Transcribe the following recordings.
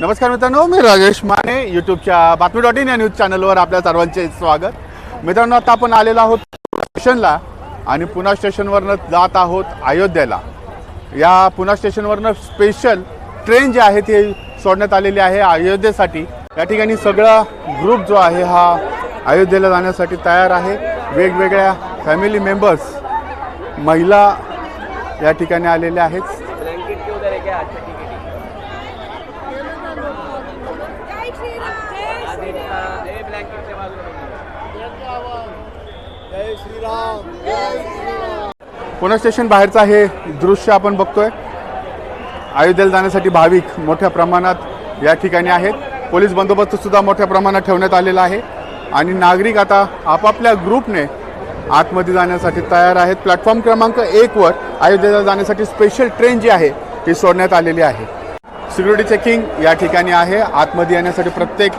नमस्कार मित्रांनो मी राजेश माने यूट्यूबच्या बातमी डॉट इन या न्यूज चॅनलवर आपल्या सर्वांचे स्वागत. मित्रांनो आता आपण आलेलो आहोत स्टेशनला आणि पुणा स्टेशनवरनं जात आहोत अयोध्येला. या पुणा स्टेशनवरनं स्पेशल ट्रेन जी आहे ती सोडण्यात आलेली आहे अयोध्येसाठी. या ठिकाणी सगळा ग्रुप जो आहे हा अयोध्येला जाण्यासाठी तयार आहे. वेगवेगळ्या फॅमिली मेंबर्स महिला या ठिकाणी आलेल्या आहेत. पुणे स्टेशन बाहेरचं हे दृश्य आपण बघतोय. अयोध्येला जाण्यासाठी भाविक मोठ्या प्रमाणात या ठिकाणी आहेत. पोलीस बंदोबस्त सुद्धा मोठ्या प्रमाणात ठेवण्यात आलेला आहे. आणि नागरिक आता आपापल्या ग्रुपने आतमध्ये जाण्यासाठी तयार आहेत. प्लॅटफॉर्म क्रमांक एकवर अयोध्येला जाण्यासाठी स्पेशल ट्रेन जी आहे ती सोडण्यात आलेली आहे. सिक्युरिटी चेकिंग या ठिकाणी आहे. आतमध्ये येण्यासाठी प्रत्येक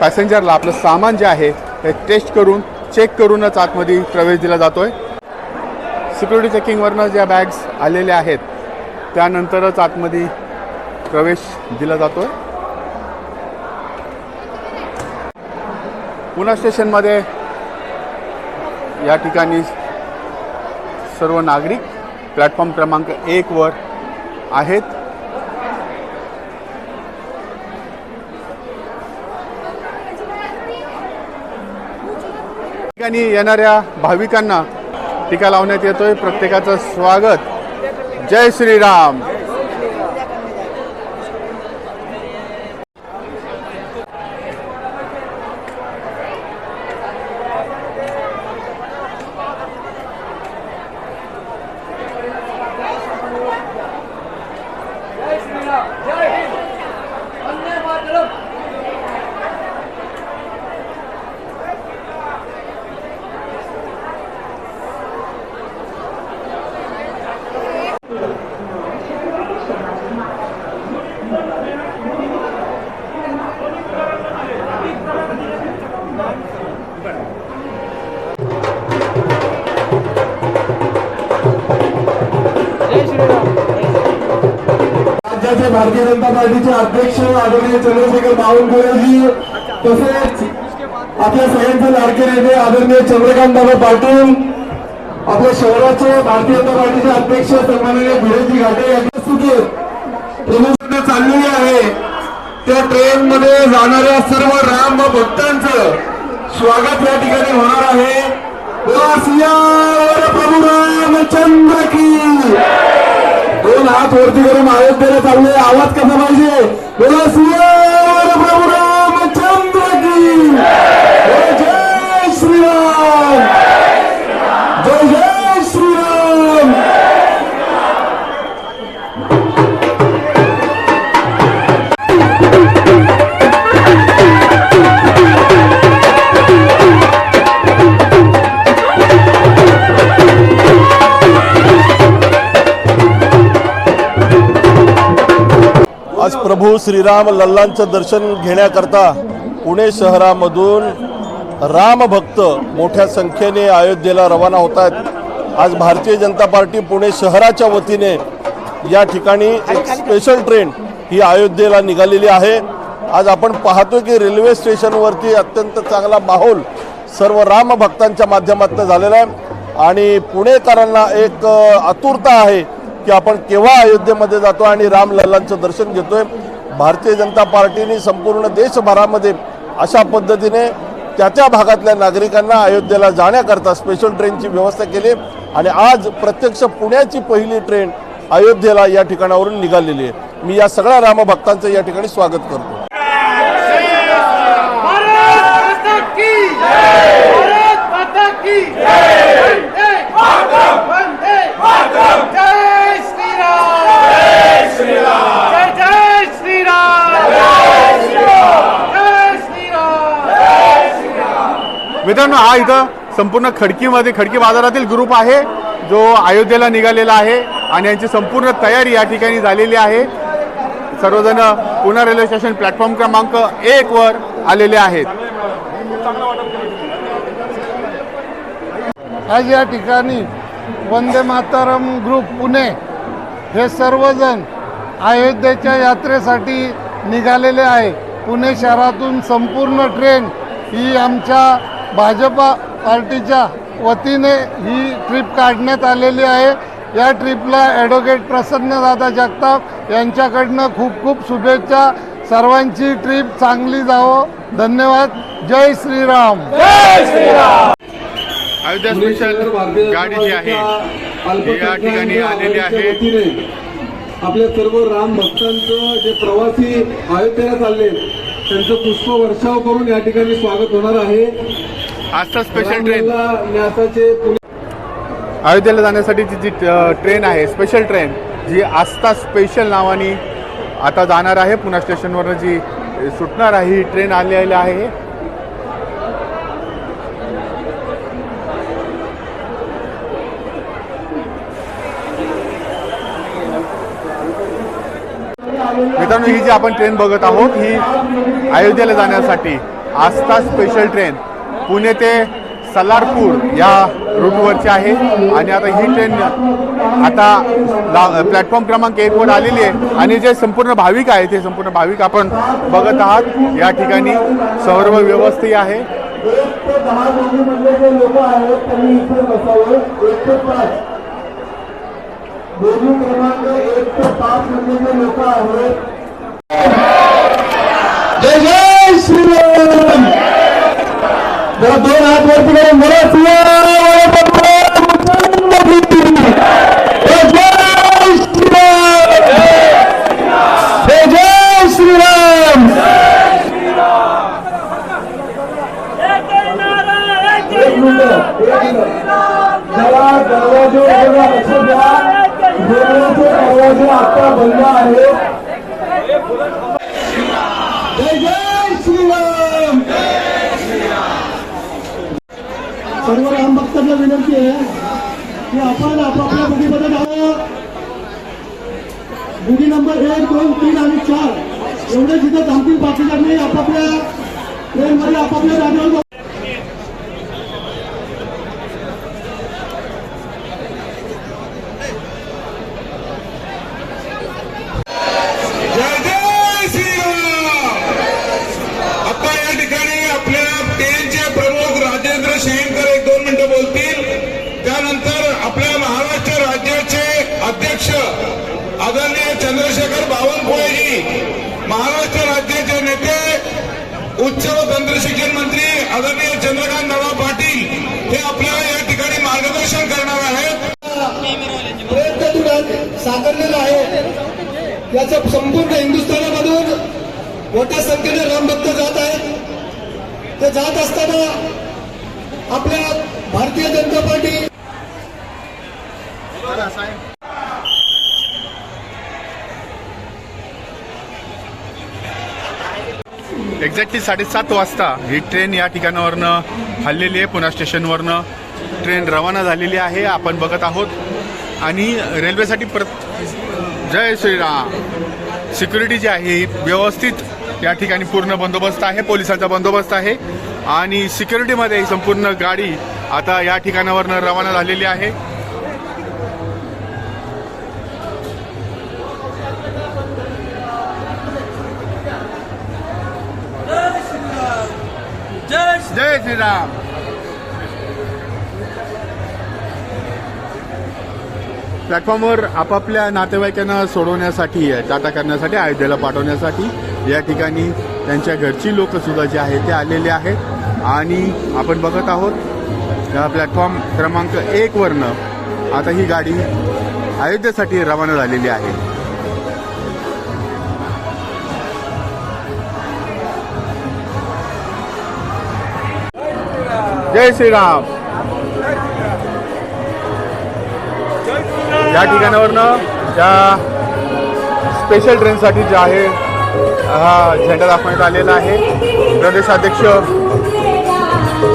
पॅसेंजरला आपलं सामान जे आहे ते टेस्ट करून चेक करूनच आतमध्ये प्रवेश दिला जातो आहे सिक्युरिटी चेकिंगवरनं ज्या बॅग्स आलेल्या आहेत त्यानंतरच आतमध्ये प्रवेश दिला जातो आहे पुणा स्टेशनमध्ये या ठिकाणी सर्व नागरिक प्लॅटफॉर्म क्रमांक एकवर आहेत. ठिकाणी येणाऱ्या भाविकांना टीका लावण्यात येतोय. प्रत्येकाचं स्वागत. जय श्रीराम. राज्याचे भारतीय जनता पार्टीचे अध्यक्ष आदरणीय चंद्रशेखर बावनकुळेजी तसेच आपल्या सगळ्यांचे लाडके नेते आदरणीय चंद्रकांत दादा पाटील आपल्या शहराचे भारतीय जनता पार्टीचे अध्यक्ष सन्माननीय भिडेजी घाटे यांच्या स्थितीत प्रमुख चाललेली आहे. त्या ट्रेन मध्ये जाणाऱ्या सर्व राम भक्तांचं स्वागत या ठिकाणी होणार आहे. प्रभू रामचंद्र की दोन हात वरती करून अयोध्येला चालले आवाज कसा पाहिजे? बोला सुरू आज प्रभू श्रीराम लल्लांचं दर्शन घेण्याकरता पुणे शहरामधून रामभक्त मोठ्या संख्येने अयोध्येला रवाना होत आहेत. आज भारतीय जनता पार्टी पुणे शहराच्या वतीने या ठिकाणी एक स्पेशल ट्रेन ही अयोध्येला निघालेली आहे. आज आपण पाहतो की रेल्वे स्टेशनवरती अत्यंत चांगला माहोल सर्व रामभक्तांच्या माध्यमातून झालेला आहे. आणि पुणेकरांना एक आतुरता आहे. की आपण केव्हा अयोध्येमध्ये जातो आणि रामलल्लांचं दर्शन घेतोय भारतीय जनता पार्टीने संपूर्ण देशभरामध्ये अशा पद्धतीने त्या त्या भागातल्या नागरिकांना अयोध्येला जाण्याकरता स्पेशल ट्रेनची व्यवस्था केली आणि आज प्रत्यक्ष पुण्याची पहिली ट्रेन अयोध्येला या ठिकाणावरून निघालेली आहे. मी या सगळ्या रामभक्तांचं या ठिकाणी स्वागत करतो. भारत माता की भारत माता की वंदे मातरम वंदे मातरम जय श्रीराम जय श्रीराम जय जय श्रीराम जय श्रीराम जय श्रीराम मित्रांनो हा इथं संपूर्ण खडकीमध्ये खडकी बाजारातील ग्रुप आहे जो अयोध्येला निघालेला आहे आणि यांची संपूर्ण तयारी या ठिकाणी झालेली आहे. सर्वजण पुणे रेल्वे स्टेशन प्लॅटफॉर्म क्रमांक एक वर आलेले आहेत. आज या ठिकाणी वंदे मातारम ग्रुप पुणे हे सर्वजण अयोध्येच्या यात्रेसाठी निघालेले आहे. पुणे शहरातून संपूर्ण ट्रेन ही आमच्या भाजपा पार्टीच्या वतीने ही ट्रिप काढण्यात आलेली आहे. या ट्रिपला ॲडव्होकेट प्रसन्नदादा जगताप यांच्याकडनं खूप खूप शुभेच्छा. सर्वांची ट्रिप चांगली जावो. धन्यवाद. जय श्रीराम. अयोध्या स्पेशल गाडी जी आहे या ठिकाणी आलेली आहे. आपल्या सर्व राम भक्तांचं जे प्रवासी अयोध्येला चालले त्यांचं पुष्प वर्षाव करून या ठिकाणी स्वागत होणार आहे. आजचा स्पेशल ट्रेन अयोध्येला जाण्यासाठीची जी ट्रेन आहे स्पेशल ट्रेन जी आस्था स्पेशल नावाने आता जाणार आहे. पुणे स्टेशनवरनं जी सुटणार आहे ही ट्रेन आलेली आहे. मित्रांनो ही जी आपण ट्रेन बघत आहोत ही अयोध्येला जाण्यासाठी आस्था स्पेशल ट्रेन पुणे ते सलारपूर या रूटवरची आहे. आणि आता ही ट्रेन आता ला- प्लॅटफॉर्म क्रमांक एकवर आलेली आहे. आणि जे संपूर्ण भाविक आहे ते संपूर्ण भाविक आपण बघत आहात या ठिकाणी सर्व व्यवस्थित आहे. क्रमांक एक ते पाच जे लोक आहेत जय जय श्रीराम जरा दोन हात वरती करून जय श्रीराम! जरा दरवाजे लक्ष द्या. आता बंद आहे जय जय श्रीराम सर्व राम भक्तांना विनंती आहे. की आपण आपापल्या बुगीमध्ये जावं बुगी नंबर एक दोन तीन आणि चार. एवढे जिथं थांबतील बाकीच्यांनी आपापल्या ट्रेनमध्ये आपापल्या जागेवर जावं. जय जय श्रीराम आता या ठिकाणी आपल्या ट्रेनचे प्रमुख राजेंद्र शेणकर एक दोन मिनिटं बोलतील त्यानंतर आपल्या महाराष्ट्र राज्याचे अध्यक्ष आदरणीय चंद्रशेखर बावनकुळेजी महाराष्ट्र राज्याचे नेते उच्च व तंत्रशिक्षण मंत्री आदरणीय चंद्रकांत दादा पाटील हे आपल्याला या ठिकाणी मार्गदर्शन करणार आहेत. प्रयत्न साकारलेला आहे. याचं संपूर्ण हिंदुस्थानामधून मोठ्या संख्येने रामभक्त जात आहेत. ते जात असताना आपल्या भारतीय जनता पार्टी एक्झॅक्टली साडेसात वाजता ही ट्रेन या ठिकाणावरनं हल्लेली आहे पुणा स्टेशनवरनं. ट्रेन रवाना झालेली आहे आपण बघत आहोत. आणि रेल्वेसाठी प्र जय श्रीराम. सिक्युरिटी जी आहे ही व्यवस्थित या ठिकाणी पूर्ण बंदोबस्त आहे पोलिसांचा बंदोबस्त आहे. आणि सिक्युरिटीमध्ये ही संपूर्ण गाडी आता या ठिकाणावरनं रवाना झालेली आहे. जय श्रीराम. प्लॅटफॉर्मवर आपापल्या नातेवाईकांना सोडवण्यासाठी टाटा करण्यासाठी अयोध्येला पाठवण्यासाठी या ठिकाणी त्यांच्या घरची लोक सुद्धा जे आहेत ते आलेले आहेत. आणि आपण बघत आहोत या प्लॅटफॉर्म क्रमांक एकवरनं आता ही गाडी अयोध्येसाठी रवाना झालेली आहे. जय श्रीराम. या ठिकाणावरनं ज्या स्पेशल ट्रेनसाठी जे आहे हा झेंडा दाखवण्यात आलेला आहे. प्रदेशाध्यक्ष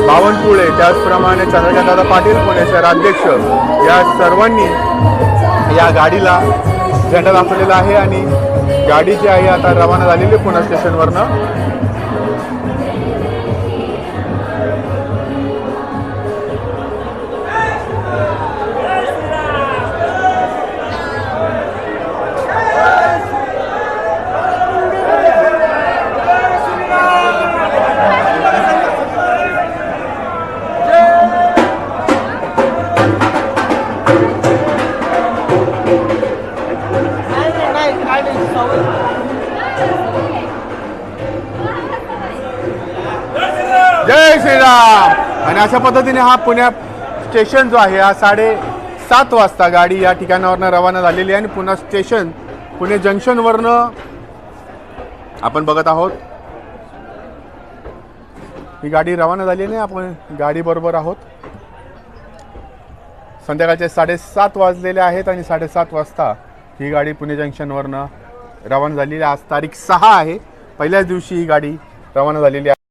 बावनकुळे त्याचप्रमाणे चंद्रकांतदादा पाटील पुणे शहराध्यक्ष या सर्वांनी या गाडीला झेंडा दाखवलेला आहे आणि गाडी जी आहे आता रवाना झालेली पुणे स्टेशनवरनं. जय श्रीराम. आणि अशा पद्धतीने हा पुण्या स्टेशन जो आहे हा साडे सात वाजता गाडी या ठिकाणावरनं रवाना झालेली आहे आणि पुन्हा स्टेशन पुणे जंक्शनवरनं आपण बघत आहोत. ही गाडी रवाना झाली नाही आपण गाडी बरोबर आहोत. संध्याकाळचे साडेसात वाजलेले आहेत आणि साडेसात वाजता ही गाडी पुणे जंक्शनवरनं रवाना झालेली आज तारीख सहा आहे. पहिल्याच दिवशी ही गाडी रवाना झालेली आहे.